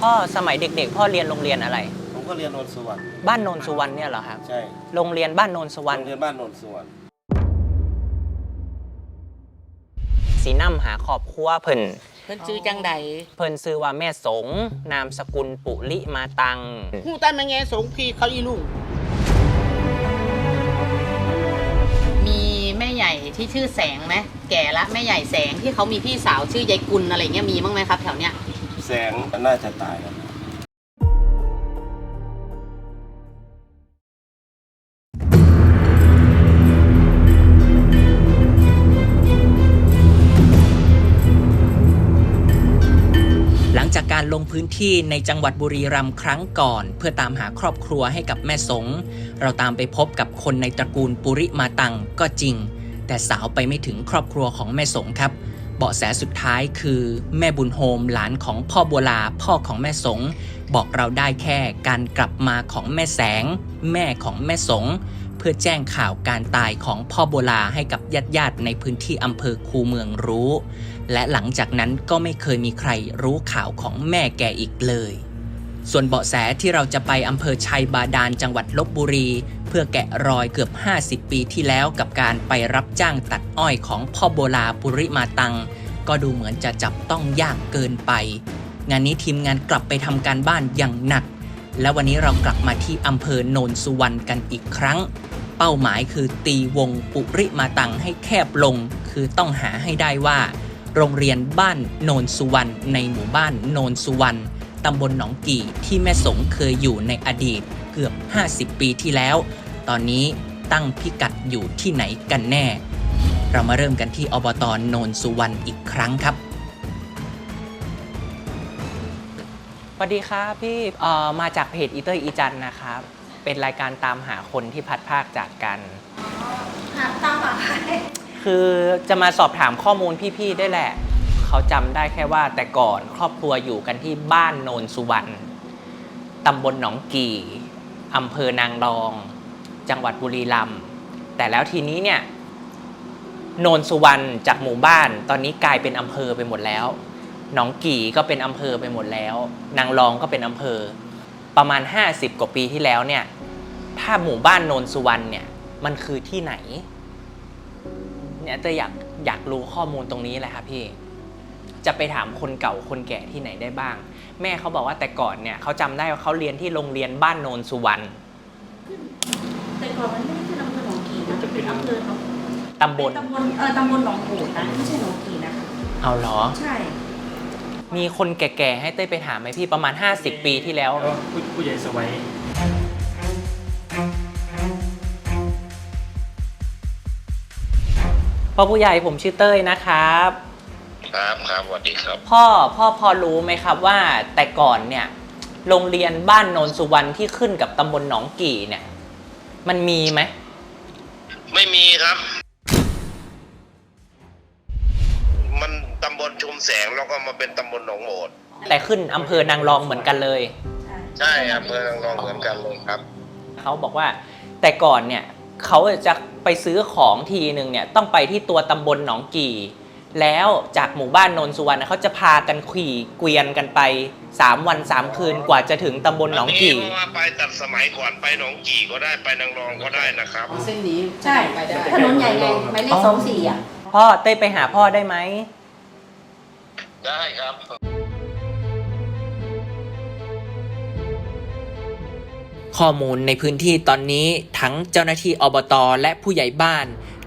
พ่อสมัยเด็กๆ พ่อเรียนโรงเรียนอะไร ผมก็เรียนโนนสวรรค์บ้านโนนสุวรรณเนี่ยเหรอครับใช่โรงเรียนบ้านโนนสุวรรณโรงเรียนบ้านโนนสวรรค์สีน้ำหาครอบครัวเพิ่นเพิ่นชื่อจังใดเพิ่นซื้อว่าแม่สงนามสกุลปุริมาตังฮู้ตันมาแงสงพี่เขาอีลุงมีแม่ใหญ่ที่ชื่อแสงไหมแก่ละแม่ใหญ่แสงที่เขามีพี่สาวชื่อยายกุลอะไรเงี้ยมีบ้างไหมครับ แถวเนี้ย แสงน่าจะตายแล้วหลังจากการลงพื้นที่ในจังหวัดบุรีรัมย์ครั้งก่อน เพื่อตามหาครอบครัวให้กับแม่สง เราตามไปพบกับคนในตระกูลปุริมาตังก็จริง แต่สาวไปไม่ถึงครอบครัวของแม่สงครับ เบาะแสสุดท้ายคือแม่บุญโฮมหลานของพ่อบัวลาพ่อของแม่สง บอกเราได้แค่การกลับมาของแม่แสง แม่ของแม่สง เพื่อแจ้งข่าวการตายของพ่อบัวลาให้กับญาติญาติๆในพื้นที่อำเภอคูเมืองรู้ และหลังจากนั้นก็ไม่เคยมีใครรู้ข่าวของแม่แกอีกเลย ส่วนเบาะแสที่เราจะไปอำเภอชัยบาดาลจังหวัดลบบุรี เพื่อแกะรอยเกือบ 50 ปีที่แล้วกับการไปรับจ้างตัดอ้อยของพ่อโบลาปุริมาตัง ก็ดูเหมือนจะจับต้องยากเกินไป งานนี้ทีมงานกลับไปทำการบ้านอย่างหนัก และวันนี้เรากลับมาที่อำเภอโนนสุวรรณกันอีกครั้ง เป้าหมายคือตีวงปุริมาตังให้แคบลง คือต้องหาให้ได้ว่า โรงเรียนบ้านโนนสุวรรณในหมู่บ้านโนนสุวรรณ ตำบลหนองกี่ที่แม่สงเคยอยู่ในอดีตเกือบ 50 ปีที่แล้ว ตอนนี้ตั้งพิกัดอยู่ที่ไหนกันแน่ เรามาเริ่มกันที่อบตโนนสุวรรณอีกครั้งครับสวัสดีครับพี่เอ่อมาจากเพจอีเตอร์อีจันนะครับ เป็นรายการตามหาคนที่พัดภาคจากกันตามหาใครคือจะมาสอบถามข้อมูลพี่ๆได้แหละ เขาจำได้แค่ว่าแต่ก่อนครอบครัวอยู่กันที่บ้านโนนสุวรรณตำบลหนองกี่อำเภอนางรอง จังหวัดบุรีรัมย์แต่แล้วทีนี้เนี่ยโนนสุวรรณจากหมู่บ้าน ตอนนี้กลายเป็นอำเภอไปหมดแล้วหนองกี่ก็เป็นอำเภอไปหมดแล้ว นางรองก็เป็นอำเภอ ประมาณ 50 กว่าปีที่แล้วเนี่ย ถ้าหมู่บ้านโนนสุวรรณเนี่ย มันคือที่ไหน เนี่ยจะอยากอยากรู้ข้อมูลตรงนี้แหละครับพี่ จะไปถามคนเก่าคนแก่ที่ไหนได้บ้าง แม่เขาบอกว่าแต่ก่อนเนี่ยเขาจำได้ว่าเขาเรียนที่โรงเรียนบ้านโนนสุวรรณแต่ก่อนมันไม่ได้เป็นอำเภอหนองกี่นะเป็นอำเภอหนองตำบลตำบลเออตำบลหนองโขดนะไม่ใช่หนองกี่นะคะเอาเหรอ ใช่มีคนแก่ๆให้เต้ยไปถามไหมพี่ประมาณ 50 ปีที่แล้วแล้วผู้ผู้ใหญ่สวัยพ่อผู้ใหญ่ผมชื่อเต้ยนะครับ ครับครับสวัสดีครับ พ่อพ่อพอรู้ไหมครับว่าแต่ก่อนเนี่ย โรงเรียนบ้านโนนสุวรรณที่ขึ้นกับตำบลหนองกี่เนี่ย มันมีไหม ไม่มีครับ มันตำบลชุมแสงแล้วก็มาเป็นตำบลหนองโอดแต่ขึ้นอำเภอนางรองเหมือนกันเลย ใช่ใช่อำเภอนางรองเหมือนกันเลยครับ เขาบอกว่าแต่ก่อนเนี่ย เขาจะไปซื้อของทีหนึ่งเนี่ย ต้องไปที่ตัวตำบลหนองกี่ แล้วจากหมู่บ้านโนนสุวรรณเขาจะพากันขี่เกวียนกันไป 3 วัน 3 คืนกว่าจะถึงตำบลหนองกี่เพราะว่าไปตัดสมัยก่อนไปหนองกี่ก็ได้ไปนางรองก็ได้นะครับ เส้นนี้ใช่ไปได้ถนนใหญ่ไงหมายเลขสองสี่อะ พ่อเต้ยไปหาพ่อได้ไหม ได้ครับ ข้อมูลในพื้นที่ตอนนี้ทั้งเจ้าหน้าที่อบตและผู้ใหญ่บ้าน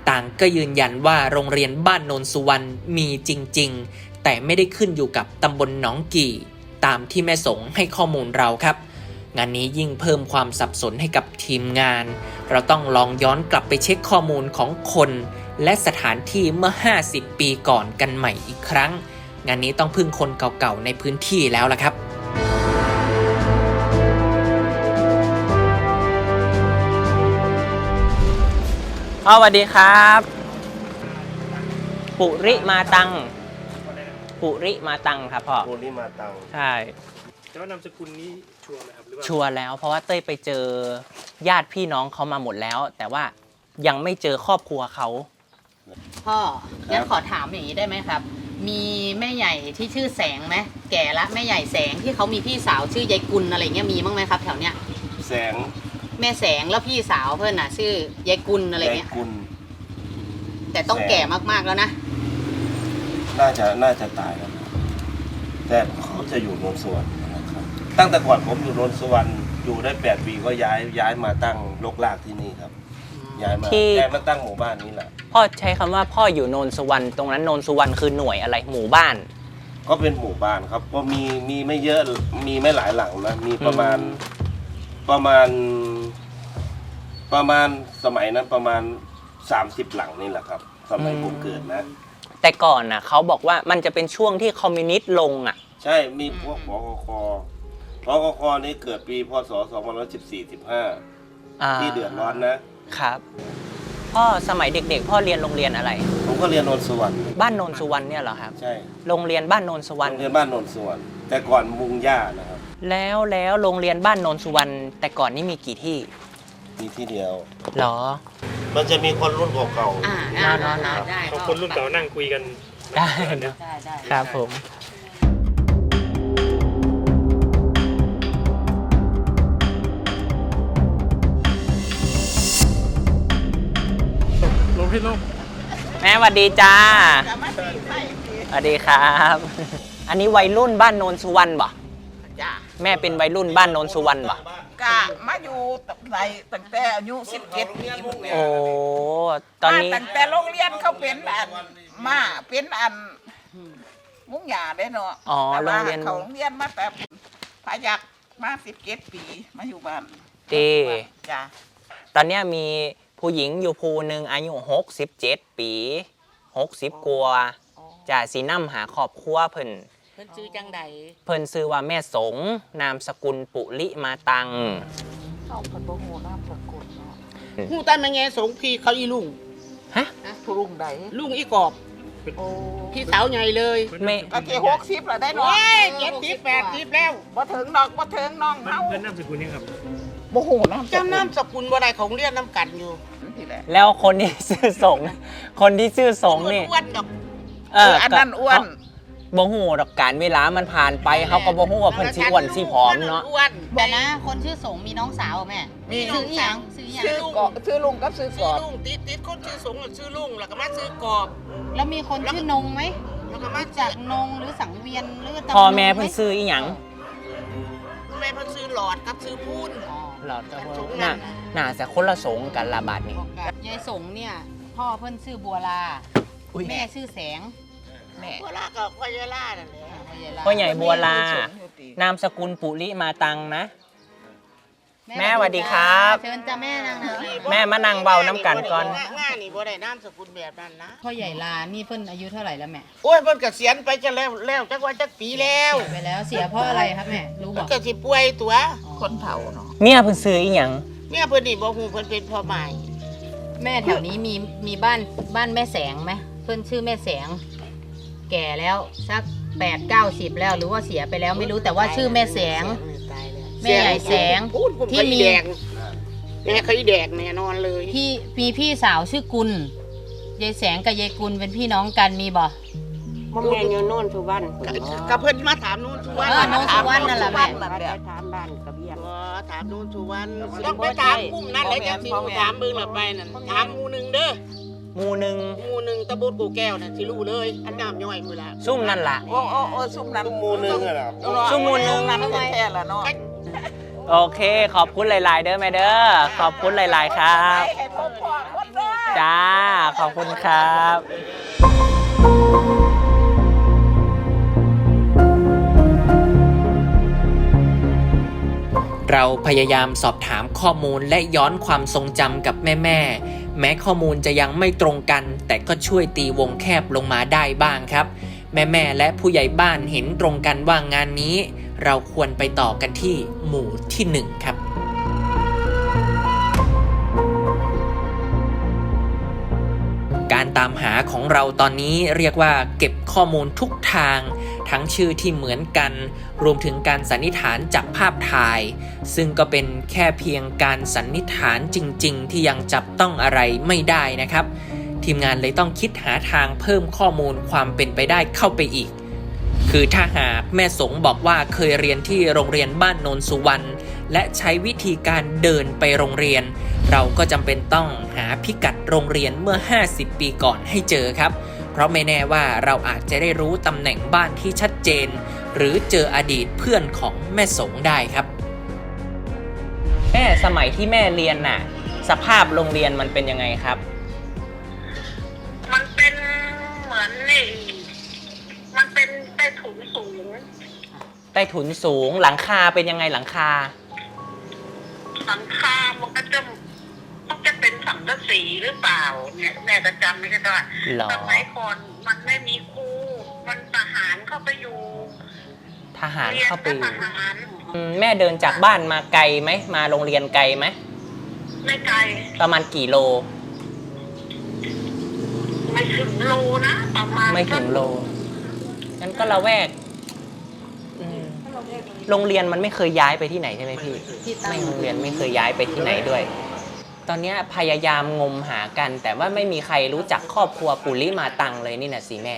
ต่างก็ยืนยันว่าโรงเรียนบ้านโนนสุวรรณมีจริง ๆ แต่ไม่ได้ขึ้นอยู่กับตำบลหนองกี่ ตามที่แม่สงให้ข้อมูลเราครับ งานนี้ยิ่งเพิ่มความสับสนให้กับทีมงาน เราต้องลองย้อนกลับไปเช็คข้อมูลของคน และสถานที่เมื่อ 50 ปีก่อนกันใหม่อีกครั้ง งานนี้ต้องพึ่งคนเก่าๆในพื้นที่แล้วล่ะครับ พ่อสวัสดีครับ ปุริมาตัง ปุริมาตังครับพ่อโพลิมาตัง ใช่ แต่ว่านามสกุลนี้ชัวร์ไหมครับหรือว่าชัวร์แล้ว เพราะว่าเต้ยไปเจอญาติพี่น้องเขามาหมดแล้ว แต่ว่ายังไม่เจอครอบครัวเขาพ่องั้นขอถามอย่างนี้ได้ไหมครับ มีแม่ใหญ่ที่ชื่อแสงไหมแก่ละแม่ใหญ่แสงที่เขามีพี่สาวชื่อยายกุลอะไรเงี้ยมีบ้างไหมครับ แถวเนี้ยแสง แม่แสงแล้วพี่สาวเพื่อนน่ะ ชื่อยายกุลอะไรแสงเงี้ย กุลแต่ต้องแสงแก่มากๆแล้วนะ น่าจะน่าจะตายแล้วนะแต่เขาจะอยู่โนนสวรรค์นะครับ ตั้งแต่ก่อนผมอยู่โนนสวรรค์อยู่ได้แปดปีก็ย้ายย้ายมาตั้งลกลากที่นี่ครับ ย้ายมาที่ ย้ายมาตั้งหมู่บ้านนี้แหละ พ่อใช้คำว่าพ่ออยู่โนนสุวรรณตรงนั้นโนนสุวรรณคือหน่วยอะไรหมู่บ้าน ก็เป็นหมู่บ้านครับก็มีมีไม่เยอะมีไม่หลายหลังนะมีประมาณอืม ประมาณ ประมาณสมัยนั้นประมาณสามสิบหลังนี่แหละครับ สมัยผมเกิดนะ แต่ก่อนน่ะเขาบอกว่ามันจะเป็นช่วงที่คอมมิวนิสต์ลงอะ ใช่มีพวกพกคพกคนี่เกิดปีพศ2514 15อ่าที่เดือดร้อนนะ ครับ พ่อสมัยเด็กๆ พ่อเรียนโรงเรียนอะไร ผมก็เรียนโนนสวรรค์บ้านโนนสุวรรณเนี่ยเหรอครับ ใช่โรงเรียนบ้านโนนสุวรรณ โรงเรียนบ้านโนนสวรรค์แต่ก่อนมุงหญ้านะครับ แล้วแล้วโรงเรียนบ้านโนนสุวรรณแต่ก่อนนี่มีกี่ที่มีที่เดียว หรอ มันจะมีคนรุ่นเก่าอ่าน่าน่าน่าได้เขาคนรุ่นเก่านั่งคุยกันได้นะได้ได้ครับผม ลงให้ลงแม่สวัสดีจ้าสวัสดีครับ อันนี้วัยรุ่นบ้านโนนสุวรรณบ่จ้ะ แม่เป็นวัยรุ่นบ้านโนนสุวรรณบ่กะมาอยู่ในตั้งแต่อายุ17ปีโอ้ตอนนี้มาตั้งแต่โรงเรียนเขาเป็นอันมาเป็นอัน มุ้งหยาได้เนาะอ๋อแต่โรว่างเรียนเขาโรงเรียนมาแต่พายักมา17ปีมาอยู่บ้านดีจ้ะตอนเนี้ยมีผู้หญิงอยู่ภูหนึ่งอายุ 67 ปี 60กว่าจะสีน้ำหาครอบครัวเพิ่น เพิ่นชื่อจังใดเพิ่นซื้อว่าแม่สงนามสกุลปุริมาตังเขาเพิ่นบ่ฮู้นามสกุลเนาะผู้ตาแม่แงสงพี่เขาอีลุงฮะผู้ลุงใดลุงอีกอบโอ้พี่สาวใหญ่เลยแม่ก็สิ60แล้วได้เนาะโอ้ยเจ็ดสิบแปดสิบแล้วบ่ถึงดอกบ่ถึงน้องเพื่อนเฮาเพื่อนนามสกุลนี่ครับบ่ฮู้นามสกุลจำน้ำสกุลบ่ได้ของเรียนน้ำกันอยู่นี่แหละแล้วคนที่ชื่อสงคนที่ชื่อสงนี่อ้วนๆกับเอเออออันนั้นอ้วน บ่ฮู้ดอกการเวลามันผ่านไปเขาก็บ่ฮู้ว่าเพิ่นสิอ้วนสิผอมเนาะ อ้วนเดี๋ยวนะ คนชื่อสงมีน้องสาวแม่มีชื่ออีหยังชื่ออีหยังชื่อเกาะชื่อลุงกับชื่อชื่อกอบลุงติดติดคนชื่อสงแล้วชื่อลุงแล้วก็มาชื่อกอบแล้วมีคนชื่อนงไหมแล้วก็มารู้จักนงหรือสังเวียนหรือตำพ่อแม่นงไหเพิ่นซื้ออีหยังแม่เพิ่นชื่อหลอดกับชื่อพูน อ๋อหลอดจะเพิ่นน่าน่าจะคนละสงกันละบาดนี้ยายสงเนี่ย พ่อเพิ่นชื่อบัวลา อุ๊ยแม่ชื่อแสง แม่พวกลากับพญาล่านั่นแหละพ่อใหญ่บัวลา นามสกุลปุริมาตังนะ แม่สวัสดีครับ เชิญจ้าแม่นางนะแม่มานั่งเบาน้ำกันก่อนง่ายนี่บ่ได้น้ำสกุลแบบนั้นนะพ่อใหญ่ลานี่เพิ่นอายุเท่าไหร่แล้วแม่โอ้ยเพิ่นเกษียณไปจะแล้วแล้วจักว่าจักปีแล้วไปแล้วเสียเพราะอะไรครับแม่รู้บมัอนกก็สิป่วยตัวคนเฒ่าเนาะเมียเพิ่นซื้ออีหยังเมียเพิ่นนี่บ่ฮู้เพิ่นเป็นพ่อใหม่แม่แถวนี้มีมีบ้านบ้านแม่แสงไหมเพิ่นชื่อแม่แสง แก่แล้วสักแปดเก้าสิบแล้วหรือว่าเสียไปแล้วไม่รู้แต่ว่าชื่อแม่แสงตายแล้วแม่ใหญ่แสงพูดผมที่ที่มีมี แดงแม่เคยแดกแน่นอนเลยพี่มีพี่สาวชื่อกุลยายแสงกับยายกุลเป็นพี่น้องกันมีบ่ บ่แม่นอยู่โน่นสุวรรณพุ่นบ่กับเพิ่นมาถามนู่นสุวรรณเออโนนสุวรรณนั่นแหละแม่นั่นแหละไปถามบ้านกระเบียง อ๋อถามนู่นสุวรรณต้องไปถามกลุ่มนั้นเลยจังสิรู้ถามมึงน่ะไปนั่นถามหมู่หนึงเด้อ หมู่หนึ่งหมู่หนึงตะบุดกูแก้วน่ะสิรู้เลย อันน้ำย่อยพุ่นล่ะซุ่มนั่นล่ะ โอ้โอ้โอ้ซุ่มนั้นๆหมู่หนึงอะนะซุ่มหมู่หนึ่งนั้นแท้ๆละเนาะโอเค ขอบคุณหลาย ๆ เด้อแม่เด้อขอบคุณหลาย ๆ ครับให้พ่อพ่อคนเด้อจ้าขอบคุณครับเราพยายามสอบถามข้อมูลและย้อนความทรงจำกับแม่ ๆ แม้ข้อมูลจะยังไม่ตรงกัน แต่ก็ช่วยตีวงแคบลงมาได้บ้างครับ แม่ๆและผู้ใหญ่บ้านเห็นตรงกันว่างานนี้ เราควรไปต่อกันที่หมู่ที่หนึ่งครับ ตามหาของเราตอนนี้เรียกว่าเก็บข้อมูลทุกทาง ทั้งชื่อที่เหมือนกัน รวมถึงการสันนิษฐานจากภาพถ่าย ซึ่งก็เป็นแค่เพียงการสันนิษฐานจริง ๆ ที่ยังจับต้องอะไรไม่ได้นะครับ ทีมงานเลยต้องคิดหาทางเพิ่มข้อมูลความเป็นไปได้เข้าไปอีก คือถ้าหากแม่สงบอกว่าเคยเรียนที่โรงเรียนบ้านโนนสุวรรณและใช้วิธีการเดินไปโรงเรียน เราก็จำเป็นต้องหาพิกัดโรงเรียนเมื่อ 50 ปีก่อนให้เจอครับ เพราะไม่แน่ว่าเราอาจจะได้รู้ตำแหน่งบ้านที่ชัดเจน หรือเจออดีตเพื่อนของแม่สงได้ครับ แม่สมัยที่แม่เรียนน่ะ สภาพโรงเรียนมันเป็นยังไงครับ มันเป็นเหมือนนี่มันเป็นใต้ถุนสูง ใต้ถุนสูงหลังคาเป็นยังไงหลังคา หลังคามันก็จะมัน จะเป็นสังกะสีหรือเปล่า เนี่ยแม่ก็จำไม่ได้หรอสมัยก่อนมันไม่มีครูมันทหารเข้าไปอยู่ทหารเรียนเข้าไปก็อทยู่หารอืมแม่เดินจากบ้านมาไกลไหมมาโรงเรียนไกลไหมไม่ไกลประมาณกี่โล ไม่ถึงโลนะประมาณไม่ถึงโลงั้นก็ละแวกอืมโรงเรียนมันไม่เคยย้ายไปที่ไหนใช่ไหมพี่ ที่ตั้งไม่โรงเรียนไม่เคยย้ายไปที่ไหนด้วย ตอนนี้พยายามงมหากัน แต่ว่าไม่มีใครรู้จักครอบครัวปุริมาตังเลยนี่นะสิแม่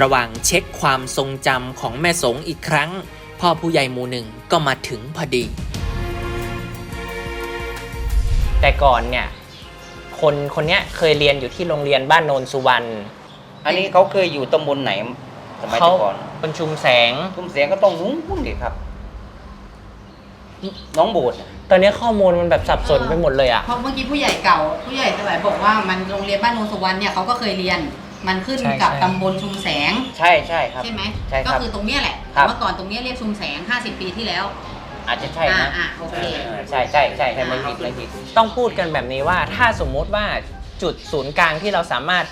ระหว่างเช็คความทรงจำของแม่สงอีกครั้ง พ่อผู้ใหญ่หมู่หนึ่งก็มาถึงพอดี แต่ก่อนเนี่ย คนคนเนี้ยเคยเรียนอยู่ที่โรงเรียนบ้านโนนสุวรรณอันนี้เขาเคยอยู่ตำบลไหน สมัยเขาแต่ก่อนเป็นชุมแสง ทุ่มเสียงก็ต้องนู้นดิครับ น้องโบสถ์ตอนนี้ข้อมูลมันแบบสับสนไปหมดเลยอะเพราะเมื่อกี้ผู้ใหญ่เก่า ผู้ใหญ่สมัยบอกว่ามันโรงเรียนบ้านโนนสุวรรณเนี่ยเขาก็เคยเรียน มันขึ้นใช่กับใช่ ตำบลชุมแสงใช่ใช่ครับ ใช่ไหมใช่ครับก็คือตรงเนี้ยแหละครับ เมื่อก่อนตรงเนี้ยเรียกชุมแสง 50 ปีที่แล้วอาจจะใช่อ่านะอ่าโอเค ใช่ใช่ใช่ใช่ไม่ผิดไม่ผิด ต้องพูดกันแบบนี้ว่าถ้าสมมุติว่าจุดศูนย์กลางที่เราสามารถ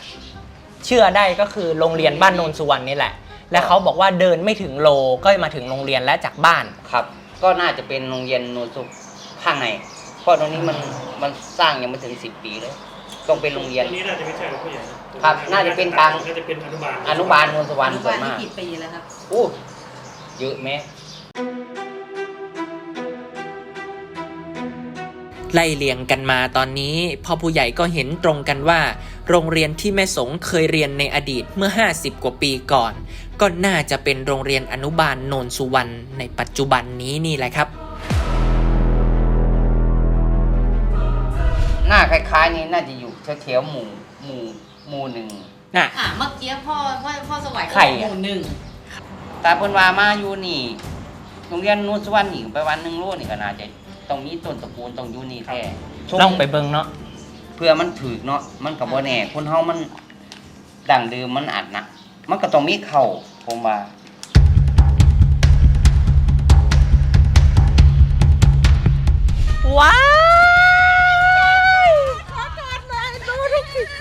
เชื่อได้ก็คือโรงเรียนบ้านโนนสุวรรณนี่แหละ และเขาบอกว่าเดินไม่ถึงโลก็มาถึงโรงเรียนและจากบ้าน ครับ ก็น่าจะเป็นโรงเรียนโนนสุขข้างในเพราะตรงนี้มันมันสร้างยังไม่ถึงสิบปีเลยต้องเป็นโรงเรียน อันนี้น่าจะไม่ใช่หรอกผู้ใหญ่นะครับ น่าจะเป็นทาง น่าจะเป็นอนุบาลอนุบาลโนนสวรอรณนุส่วบานลนี่มากกี่ปีแล้วครับ อู้เยอะไหม ไล่เลียงกันมาตอนนี้พ่อผู้ใหญ่ก็เห็นตรงกันว่า โรงเรียนที่แม่สงเคยเรียนในอดีตเมื่อ 50 กว่าปีก่อน ก็น่าจะเป็นโรงเรียนอนุบาลโนนสุวรรณในปัจจุบันนี้นี่แหละครับ หน้าคล้ายๆนี่น่าจะอยู่แถวๆหมู่หมู่หมู่หนึ่ง น่ะอ่าเมื่อกี้พ่อพ่อพ่อสวัยใครหอะมู่หนึ่งตาเพิ่นว่ามาอยู่นี่โรงเรียนโนนสวรรณนี่ไปวันหนึ่งโลนี่ก็น่าจะต้องมีต้นตระกูลต้องอยู่นี่แท้ลองไปเบิ่งเนาะ เพื่อมันถือเนาะมันก็บ่แน่คนเฮามันดั้งเดิมมันอัดนะมันก็ต้องมีเข้าผมว่าว้าย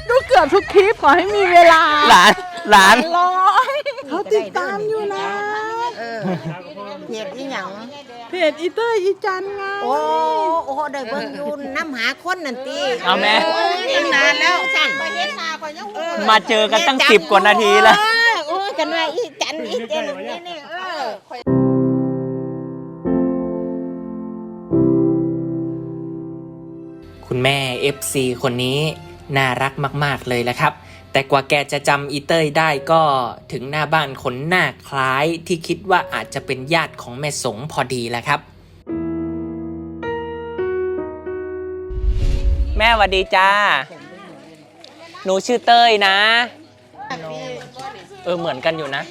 ดูเกือบทุกคลิปขอให้มีเวลาหลานหลานร้อยเขาติดตามอยู่นะเฮ็ดอีหยัง เพจอีเตอร์อีจันไง โอ้โอ้ได้เบิ่งอยู่น้ำหาคนนั่นติเอาแม่ตั้งนานแล้วสั่นมาเฮ็ดนาข่อยยังมาเจอกันตั้งสิบกว่านาทีแล้วโอ้ยกันว่าอีจันอีจันนี่นี่เออคุณแม่ FC คนนี้น่ารักมาก ๆ เลยแหละครับ แต่กว่าแกจะจำอีเต้ยได้ก็ถึงหน้าบ้านคนหน้าคล้ายที่คิดว่าอาจจะเป็นญาติของแม่สงพอดีแหละครับ แม่สวัสดีจ้า หนูชื่อเต้ยนะ เออเหมือนกันอยู่นะ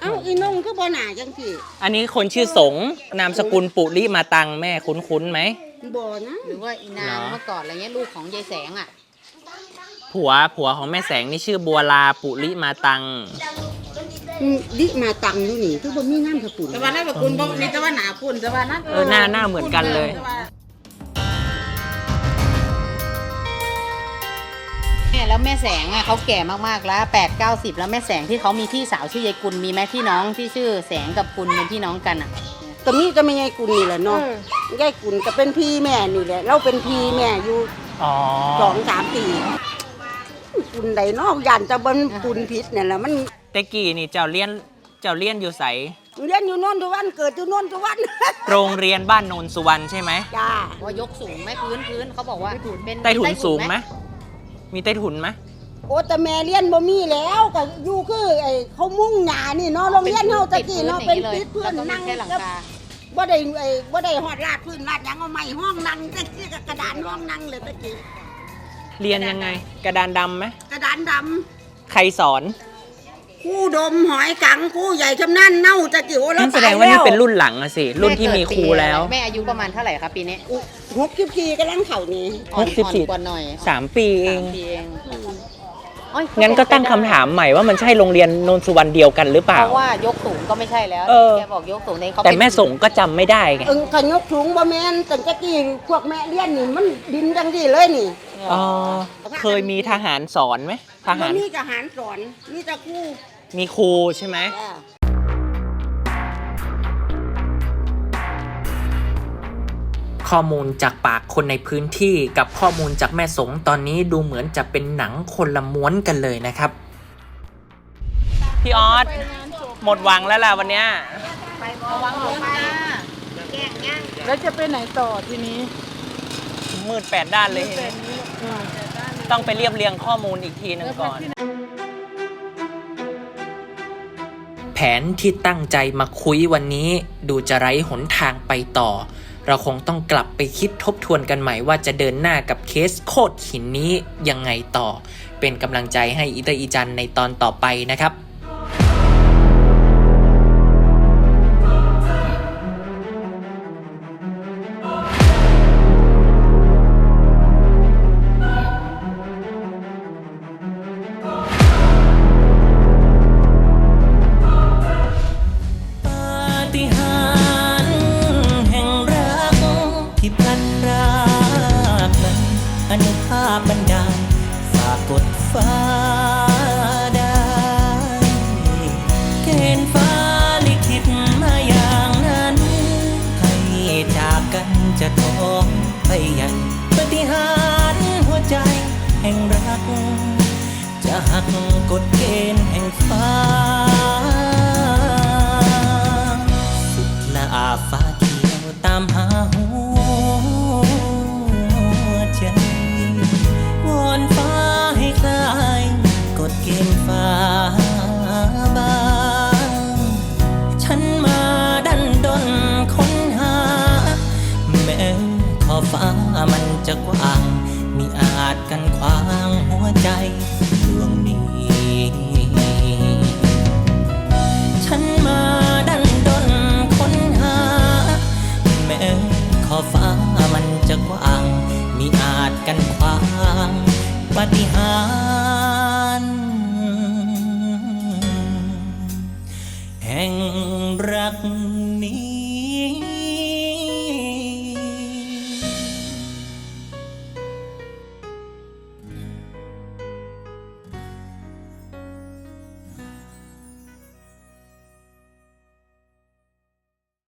เอ้าอีนุ่งคือบ่หนาจังซี่อันนี้คนชื่อสงนามสกุลปุริมาตังแม่คุ้นๆไหมบ่นะ หรือว่าอีนางเหรอเมื่อก่อนอะไรเงี้ยลูกของยายแสงอะ ผัวผัวของแม่แสงนี่ชื่อบัวลาปุริมาตังอืมดิมาตังอยู่นี่คือบ่มีนามสกุลแต่ว่านั่นแบบคุณบ่มีแต่ว่าหนาคุณแต่ว่านั่นเออหน้าหน้าเหมือนกันเลยแม่แล้วแม่แสงอะเขาแก่มากๆแล้วแปดเก้าสิบแล้วแม่แสงที่เขามีพี่สาวชื่อยายกุลมีไหมพี่น้องที่ชื่อแสงกับกุลเป็นพี่น้องกันอะก็มีก็ไม่ยายกุลนี่แหละเนาะยายกุลก็เป็นพี่แม่นี่แหละ เราเป็นพี่แม่อยู่อ๋อ สองสามปี กุลใดเนอกยันจะบนกุลพิษเนี่ยแหละมันแต่กี้นี่เจ้าเลี้ยนเจ้าเลี้ยนอยู่ใสเรียนอยู่โนนทุวันเกิดอยู่โนนทุวัน โรงเรียนบ้านโนนสุวรรณใช่ไหมจ้าว่ายกสูงไหมพื้นพื้นเขาบอกว่าเป็นใต้ถุนสูงไหมมีใต้ถุนไหมโอ้แต่แม่เรียนบ่มีแล้วก็อยู่คือไอ้เขามุ่งหญ้านี่เนาะโรงเรียนเฮาตะกี้เนาะเป็นปิดพื้นนั่นั่งงแค่หลังคาบ่ได้ไอ้บ่ได้ฮอดลาดพื้นลาดหยังเอาไม้ห้องนั่งตะกี้กับกระดานห้องนั่งเลยตะกี้ เรียนยังไง กระดานดำไหมกระดานดำใครสอนครู่ดมหอยกังครู่ใหญ่ชำนาญเน่าตะกี้โอ้เรานั่นแสดงว่านี่เป็นรุ่นหลังอะสิ รุ่นที่มีครูแล้ว แม่อายุประมาณเท่าไหร่ครับปีนี้หกสิบสี่กำลังเข่านี่อ่อนหกสิบสี่ อ่อนกว่าหน่อยสามปีเองสามปีเองโอ้ยงั้นก็ตั้งคำถามใหม่ว่ามันใช่โรงเรียนโนนสุวรรณเดียวกันหรือเปล่า เพราะว่ายกสูงก็ไม่ใช่แล้วเออ แกบอกยกสูงในเขาแต่เป็นแม่สงก็จำไม่ได้ไง เอิงกันยกถุงบ่แม่นแต่ตะกี้พวกแม่เลี้ยนนี่มันดินจังดีเลยนี่ อ๋อเคยมีทหารสอนไหมทหารบ่มีทหารสอนมีแต่ครู่มีครูใช่ไหมจ้าข้อมูลจากปากคนในพื้นที่กับข้อมูลจากแม่สงตอนนี้ดูเหมือนจะเป็นหนังคนละม้วนกันเลยนะครับ พี่ออสหมดหวังแล้วล่ะวันเนี้ยระวังหลงนะแย่งย่างแล้วจะไปไหนต่อทีนี้ มืดแปดด้านเลยทีนี้ต้องไปเรียบเรียงข้อมูลอีกทีหนึงก่อน แผนที่ตั้งใจมาคุยวันนี้ ดูจะไร้หนทางไปต่อ เราคงต้องกลับไปคิดทบทวนกันใหม่ว่าจะเดินหน้ากับเคสโคตรหินนี้ยังไงต่อ เป็นกำลังใจให้อิตาอีจันในตอนต่อไปนะครับ ห่งรัก จะหักกฎเกณฑ์แห่งฟ้า สุดละอาฟ้าเขียวตามหาหัวใจวอนฟ้าให้คลายกฎเกณฑ์ฟ้าบางฉันมาดันดนค้นหา แม้ขอฟ้ามันจะกว้าง